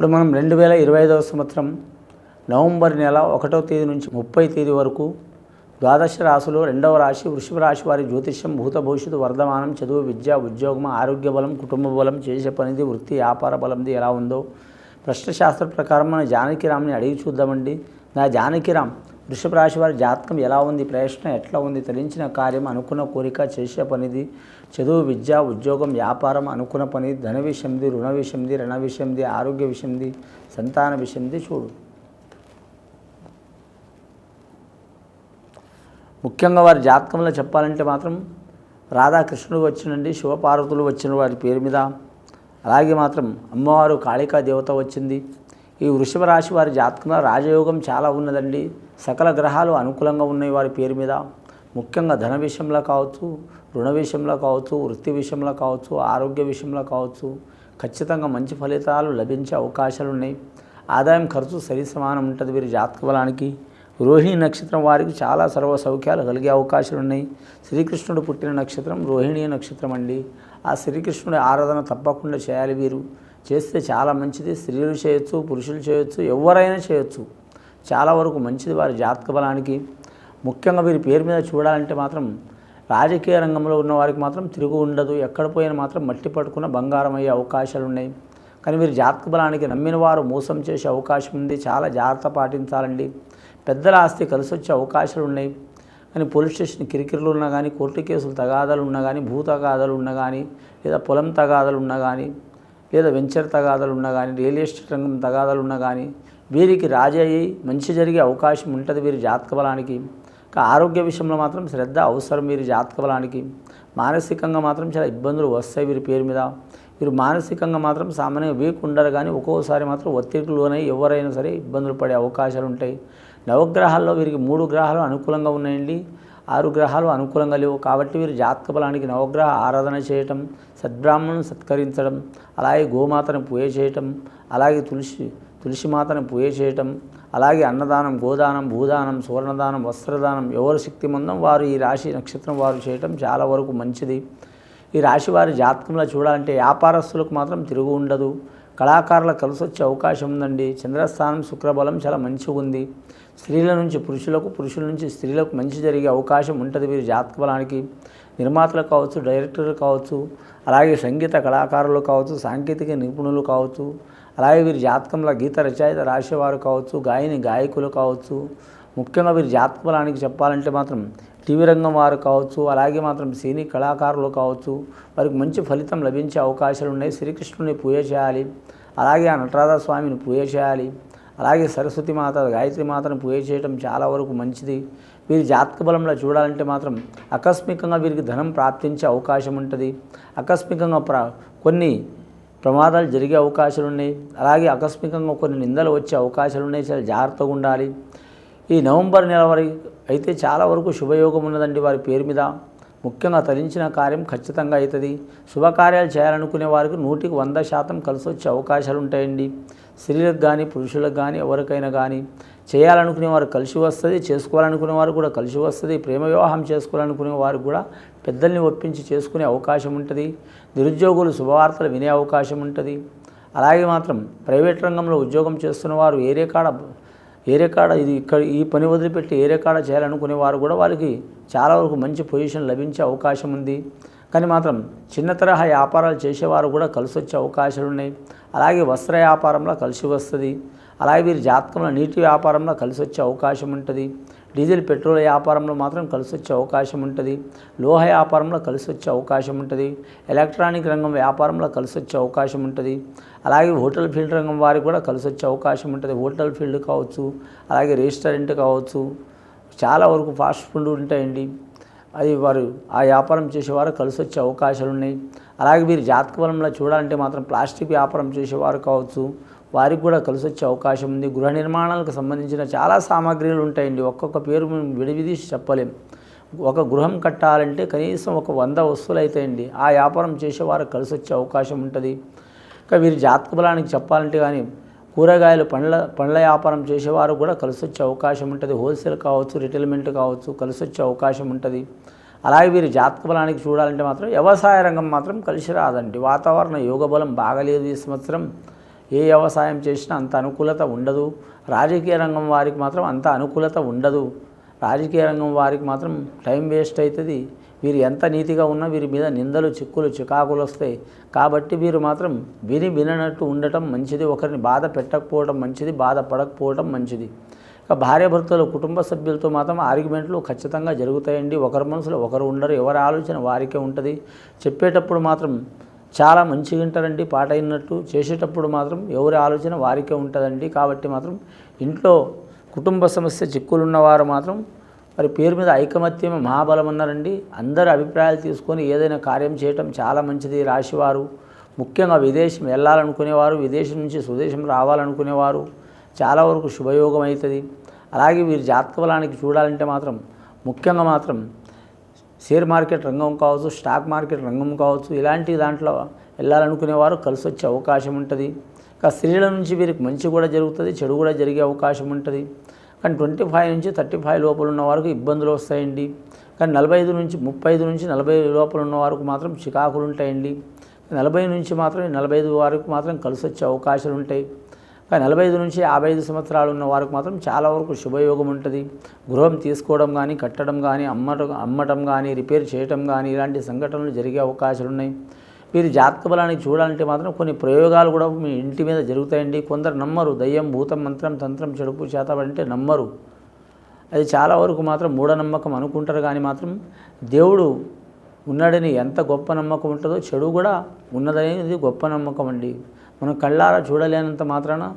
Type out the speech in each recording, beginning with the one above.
ఇప్పుడు మనం రెండు వేల ఇరవై ఐదవ సంవత్సరం నవంబర్ నెల ఒకటో తేదీ నుంచి ముప్పై తేదీ వరకు ద్వాదశ రాశులు రెండవ రాశి వృషభ రాశి వారి జ్యోతిష్యం భూత భవిష్యత్తు వర్ధమానం చదువు విద్య ఉద్యోగం ఆరోగ్య బలం కుటుంబ బలం చేసే పనిది వృత్తి వ్యాపార బలంది ఎలా ఉందో ప్రశ్నశాస్త్ర ప్రకారం మన జానకిరామ్ని అడిగి చూద్దామండి. నా జానకిరామ్ వృషభ రాశి వారి జాతకం ఎలా ఉంది? ప్రయత్న ఎట్లా ఉంది? తలించిన కార్యం అనుకున్న కోరిక చేసే పనిది చదువు విద్య ఉద్యోగం వ్యాపారం అనుకున్న పని ధన విషయంది రుణ విషయంది రణ విషయంది ఆరోగ్య విషయంది సంతాన విషయంది చూడు. ముఖ్యంగా వారి జాతకంలో చెప్పాలంటే మాత్రం రాధాకృష్ణుడు వచ్చినండి శివపార్వతులు వచ్చిన వారి పేరు మీద. అలాగే మాత్రం అమ్మవారు కాళికా దేవత వచ్చింది. ఈ వృషభ రాశి వారి జాతకంలో రాజయోగం చాలా ఉన్నదండి. సకల గ్రహాలు అనుకూలంగా ఉన్నాయి వారి పేరు మీద. ముఖ్యంగా ధన విషయంలో కావచ్చు రుణ విషయంలో కావచ్చు వృత్తి విషయంలో కావచ్చు ఆరోగ్య విషయంలో కావచ్చు ఖచ్చితంగా మంచి ఫలితాలు లభించే అవకాశాలు ఉన్నాయి. ఆదాయం ఖర్చు సరి సమానం ఉంటుంది వీరి జాతక బలానికి. రోహిణి నక్షత్రం వారికి చాలా సర్వ సౌఖ్యాలు కలిగే అవకాశాలు ఉన్నాయి. శ్రీకృష్ణుడు పుట్టిన నక్షత్రం రోహిణి నక్షత్రం అండి. ఆ శ్రీకృష్ణుడి ఆరాధన తప్పకుండా చేయాలి వీరు. చేస్తే చాలా మంచిది. స్త్రీలు చేయొచ్చు పురుషులు చేయొచ్చు ఎవరైనా చేయొచ్చు. చాలా వరకు మంచిది వారి జాతక బలానికి. ముఖ్యంగా వీరి పేరు మీద చూడాలంటే మాత్రం రాజకీయ రంగంలో ఉన్న వారికి మాత్రం తిరుగు ఉండదు. ఎక్కడ పోయినా మాత్రం మట్టి పట్టుకున్న బంగారం అయ్యే అవకాశాలు ఉన్నాయి. కానీ వీరి జాతక బలానికి నమ్మిన వారు మోసం చేసే అవకాశం ఉంది. చాలా జాగ్రత్త పాటించాలండి. పెద్దల ఆస్తి కలిసి వచ్చే అవకాశాలు ఉన్నాయి. కానీ పోలీస్ స్టేషన్ కిరికిరలు ఉన్నా కానీ కోర్టు కేసులు తగాదాలు ఉన్నా కానీ భూ తగాదాలు ఉన్నా కానీ లేదా పొలం తగాదాలు ఉన్నా కానీ లేదా వెంచర్ తగాదాలు ఉన్నా కానీ రియల్ ఎస్టేట్ రంగం తగాదాలు ఉన్నా కానీ వీరికి రాజీ అయ్యి మంచి జరిగే అవకాశం ఉంటుంది వీరి జాతక బలానికి. ఆరోగ్య విషయంలో మాత్రం శ్రద్ధ అవసరం వీరి జాతక బలానికి. మానసికంగా మాత్రం చాలా ఇబ్బందులు వస్తాయి వీరి పేరు మీద. వీరు మానసికంగా మాత్రం సామాన్యంగా వీక్ ఉండరు కానీ ఒక్కోసారి మాత్రం ఒత్తిడికి లోనై ఎవరైనా సరే ఇబ్బందులు పడే అవకాశాలు ఉంటాయి. నవగ్రహాల్లో వీరికి మూడు గ్రహాలు అనుకూలంగా ఉన్నాయండి. ఆరు గ్రహాలు అనుకూలంగా లేవు కాబట్టి వీరు జాతక బలానికి నవగ్రహ ఆరాధన చేయటం సద్బ్రాహ్మణుని సత్కరించడం అలాగే గోమాతను పూజ చేయటం అలాగే తులసి తులసి మాతను పూజ చేయటం అలాగే అన్నదానం గోదానం భూదానం సువర్ణదానం వస్త్రదానం ఎవరు శక్తిమందం వారు ఈ రాశి నక్షత్రం వారు చేయటం చాలా వరకు మంచిది. ఈ రాశి వారి జాతకంలో చూడాలంటే వ్యాపారస్తులకు మాత్రం తిరుగు ఉండదు. కళాకారుల కలిసి వచ్చే అవకాశం ఉందండి. చంద్రస్థానం శుక్రబలం చాలా మంచిగా ఉంది. స్త్రీల నుంచి పురుషులకు పురుషుల నుంచి స్త్రీలకు మంచి జరిగే అవకాశం ఉంటుంది వీరి జాతక బలానికి. నిర్మాతలు కావచ్చు డైరెక్టర్లు కావచ్చు అలాగే సంగీత కళాకారులు కావచ్చు సాంకేతిక నిపుణులు కావచ్చు అలాగే వీరి జాతకంలో గీత రచయిత రాసేవారు కావచ్చు గాయని గాయకులు కావచ్చు ముఖ్యంగా వీరి జాతక బలానికి చెప్పాలంటే మాత్రం టీవీ రంగం వారు కావచ్చు అలాగే మాత్రం సినీ కళాకారులు కావచ్చు వారికి మంచి ఫలితం లభించే అవకాశాలు ఉన్నాయి. శ్రీకృష్ణుని పూజ చేయాలి అలాగే ఆ నటరాధ స్వామిని పూజ చేయాలి అలాగే సరస్వతి మాత గాయత్రి మాతను పూజ చేయడం చాలా వరకు మంచిది. వీరి జాతక బలంలో చూడాలంటే మాత్రం ఆకస్మికంగా వీరికి ధనం ప్రాప్తించే అవకాశం ఉంటుంది. ఆకస్మికంగా ప్ర కొన్ని ప్రమాదాలు జరిగే అవకాశాలు ఉన్నాయి. అలాగే ఆకస్మికంగా కొన్ని నిందలు వచ్చే అవకాశాలు ఉన్నాయి. చాలా జాగ్రత్తగా ఉండాలి. ఈ నవంబర్ నెల వరకు అయితే చాలా వరకు శుభయోగం ఉన్నదండి వారి పేరు మీద. ముఖ్యంగా తరించిన కార్యం ఖచ్చితంగా అవుతుంది. శుభకార్యాలు చేయాలనుకునే వారికి నూటికి వంద శాతం కలిసి వచ్చే అవకాశాలు ఉంటాయండి. స్త్రీలకు కానీ పురుషులకు కానీ ఎవరికైనా కానీ చేయాలనుకునే వారు కలిసి వస్తుంది చేసుకోవాలనుకునే వారు కూడా కలిసి వస్తుంది. ప్రేమ వివాహం చేసుకోవాలనుకునే వారు కూడా పెద్దల్ని ఒప్పించి చేసుకునే అవకాశం ఉంటుంది. నిరుద్యోగులు శుభవార్తలు వినే అవకాశం ఉంటుంది. అలాగే మాత్రం ప్రైవేట్ రంగంలో ఉద్యోగం చేస్తున్న వారు ఏరే కాడ ఏరే కాడ ఇది ఇక్కడ ఈ పని వదిలిపెట్టి ఏరే కాడ చేయాలనుకునే వారు కూడా వారికి చాలా వరకు మంచి పొజిషన్ లభించే అవకాశం ఉంది. కానీ మాత్రం చిన్న తరహా వ్యాపారాలు చేసేవారు కూడా కలిసి వచ్చే అవకాశాలు ఉన్నాయి. అలాగే వస్త్ర వ్యాపారంలో కలిసి వస్తుంది. అలాగే వీరి జాతకంలో నీటి వ్యాపారంలో కలిసి వచ్చే అవకాశం ఉంటుంది. డీజిల్ పెట్రోల్ వ్యాపారంలో మాత్రం కలిసి వచ్చే అవకాశం ఉంటుంది. లోహ వ్యాపారంలో కలిసి వచ్చే అవకాశం ఉంటుంది. ఎలక్ట్రానిక్ రంగం వ్యాపారంలో కలిసి వచ్చే అవకాశం ఉంటుంది. అలాగే హోటల్ ఫీల్డ్ రంగం వారికి కూడా కలిసి వచ్చే అవకాశం ఉంటుంది. హోటల్ ఫీల్డ్ కావచ్చు అలాగే రెస్టారెంట్ కావచ్చు చాలా వరకు ఫాస్ట్ ఫుడ్ ఉంటాయండి. అది వారు ఆ వ్యాపారం చేసేవారు కలిసి వచ్చే అవకాశాలు ఉన్నాయి అలాగే మీరు జాతక బలంలో చూడాలంటే మాత్రం ప్లాస్టిక్ వ్యాపారం చేసేవారు కావచ్చు వారికి కూడా కలిసి వచ్చే అవకాశం ఉంది. గృహ నిర్మాణాలకు సంబంధించిన చాలా సామాగ్రిలు ఉంటాయండి. ఒక్కొక్క పేరు మేము విడివిదీసి చెప్పలేం. ఒక గృహం కట్టాలంటే కనీసం ఒక వంద వస్తువులు అవుతాయండి ఆ వ్యాపారం చేసేవారు కలిసి వచ్చే అవకాశం ఉంటుంది. ఇంకా వీరి జాతక బలానికి చెప్పాలంటే కానీ కూరగాయలు పండ్ల పండ్ల వ్యాపారం చేసేవారు కూడా కలిసి వచ్చే అవకాశం ఉంటుంది. హోల్సేల్ కావచ్చు రిటైల్మెంట్ కావచ్చు కలిసి వచ్చే అవకాశం ఉంటుంది. అలాగే వీరి జాతక బలానికి చూడాలంటే మాత్రం వ్యవసాయ రంగం మాత్రం కలిసి రాదండి. వాతావరణ యోగ బలం బాగలేదు ఈ సంవత్సరం. ఏ వ్యవసాయం చేసినా అంత అనుకూలత ఉండదు. రాజకీయ రంగం వారికి మాత్రం అంత అనుకూలత ఉండదు. రాజకీయ రంగం వారికి మాత్రం టైం వేస్ట్ అవుతుంది వీరు ఎంత నీతిగా ఉన్నా వీరి మీద నిందలు చిక్కులు చికాకులు వస్తాయి కాబట్టి వీరు మాత్రం విని విననట్టు ఉండటం మంచిది. ఒకరిని బాధ పెట్టకపోవడం మంచిది బాధపడకపోవడం మంచిది. ఇక భార్యాభర్తలు కుటుంబ సభ్యులతో మాత్రం ఆర్గ్యుమెంట్లు ఖచ్చితంగా జరుగుతాయండి. ఒకరి మనసులో ఒకరు ఉండరు ఎవరి ఆలోచన వారికే ఉంటుంది. చెప్పేటప్పుడు మాత్రం చాలా మంచిగా వింటారండి పాట అయినట్టు చేసేటప్పుడు మాత్రం ఎవరి ఆలోచన వారికే ఉంటుందండి. కాబట్టి మాత్రం ఇంట్లో కుటుంబ సమస్య చిక్కులు ఉన్నవారు మాత్రం మరి పేరు మీద ఐకమత్యమే మహాబలం అన్నారండి. అందరి అభిప్రాయాలు తీసుకొని ఏదైనా కార్యం చేయటం చాలా మంచిది. రాశివారు ముఖ్యంగా విదేశం వెళ్ళాలనుకునేవారు విదేశం నుంచి స్వదేశం రావాలనుకునేవారు చాలా వరకు శుభయోగం అవుతుంది. అలాగే వీరి జాతక బలానికి చూడాలంటే మాత్రం ముఖ్యంగా మాత్రం షేర్ మార్కెట్ రంగం కావచ్చు స్టాక్ మార్కెట్ రంగం కావచ్చు ఇలాంటి దాంట్లో వెళ్ళాలనుకునేవారు కలిసి వచ్చే అవకాశం ఉంటుంది. ఇక స్త్రీల నుంచి వీరికి మంచి కూడా జరుగుతుంది చెడు కూడా జరిగే అవకాశం ఉంటుంది. కానీ ట్వంటీ ఫైవ్ నుంచి థర్టీ ఫైవ్ లోపల ఉన్న వారికి ఇబ్బందులు వస్తాయండి. కానీ నలభై ఐదు నుంచి ముప్పై ఐదు నుంచి నలభై లోపల ఉన్న వారికి మాత్రం చికాకులు ఉంటాయండి. నలభై నుంచి మాత్రం నలభై ఐదు వారికి మాత్రం కలిసి వచ్చే అవకాశాలు ఉంటాయి. కానీ నలభై ఐదు నుంచి యాభై ఐదు సంవత్సరాలు ఉన్న వారికి మాత్రం చాలా వరకు శుభయోగం ఉంటుంది. గృహం తీసుకోవడం కానీ కట్టడం కానీ అమ్మటం అమ్మటం కానీ రిపేర్ చేయటం కానీ ఇలాంటి సంఘటనలు జరిగే అవకాశాలు ఉన్నాయి. మీరు జాతక బలాన్ని చూడాలంటే మాత్రం కొన్ని ప్రయోగాలు కూడా మీ ఇంటి మీద జరుగుతాయండి. కొందరు నమ్మరు దయ్యం భూతం మంత్రం తంత్రం చెడుపు చేతబడంటే నమ్మరు. అది చాలా వరకు మాత్రం మూఢనమ్మకం అనుకుంటారు కానీ మాత్రం దేవుడు ఉన్నాడని ఎంత గొప్ప నమ్మకం ఉంటుందో చెడు కూడా ఉన్నదనేది గొప్ప నమ్మకం అండి. మనం కళ్ళారా చూడలేనంత మాత్రాన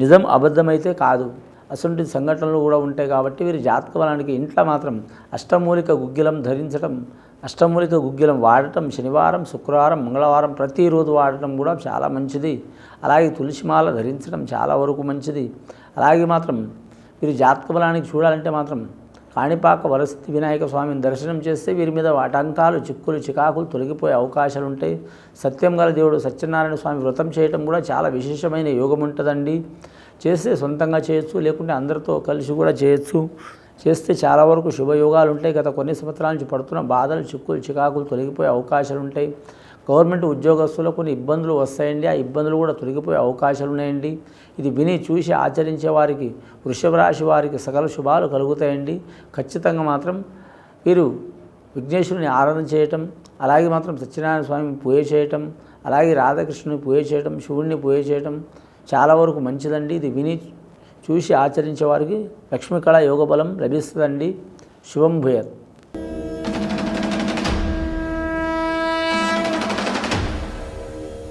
నిజం అబద్ధమైతే కాదు. అసలు సంఘటనలు కూడా ఉంటాయి కాబట్టి వీరి జాతక బలానికి ఇంట్లో మాత్రం అష్టమూలిక గుగ్గిలం ధరించడం అష్టమూలిక గుగ్గిలం వాడటం శనివారం శుక్రవారం మంగళవారం ప్రతిరోజు వాడటం కూడా చాలా మంచిది. అలాగే తులసిమాల ధరించడం చాలా వరకు మంచిది. అలాగే మాత్రం వీరి జాతక బలానికి చూడాలంటే మాత్రం కాణిపాక వరసిద్ధి వినాయక స్వామిని దర్శనం చేస్తే వీరి మీద ఆటంకాలు చిక్కులు చికాకులు తొలగిపోయే అవకాశాలు ఉంటాయి సత్యం గల దేవుడు సత్యనారాయణ స్వామి వ్రతం చేయటం కూడా చాలా విశేషమైన యోగం ఉంటుందండి చేస్తే సొంతంగా చేయొచ్చు లేకుంటే అందరితో కలిసి కూడా చేయొచ్చు. చేస్తే చాలా వరకు శుభయోగాలు ఉంటాయి గత కొన్ని సంవత్సరాల నుంచి పడుతున్న బాధలు చిక్కులు చికాకులు తొలగిపోయే అవకాశాలు ఉంటాయి గవర్నమెంట్ ఉద్యోగస్తులకు కొన్ని ఇబ్బందులు వస్తాయండి. ఆ ఇబ్బందులు కూడా తొలగిపోయే అవకాశాలు ఉన్నాయండి. ఇది విని చూసి ఆచరించే వారికి వృషభ రాశి వారికి సకల శుభాలు కలుగుతాయండి. ఖచ్చితంగా మాత్రం వీరు విఘ్నేశ్వరుని ఆరాధన చేయటం అలాగే మాత్రం సత్యనారాయణ స్వామి పూజ చేయటం అలాగే రాధాకృష్ణుని పూజ చేయటం శివుడిని పూజ చేయటం చాలా వరకు మంచిదండి. ఇది విని చూసి ఆచరించే వారికి లక్ష్మీకళ యోగ బలం లభిస్తుందండి. శుభం భూయత్.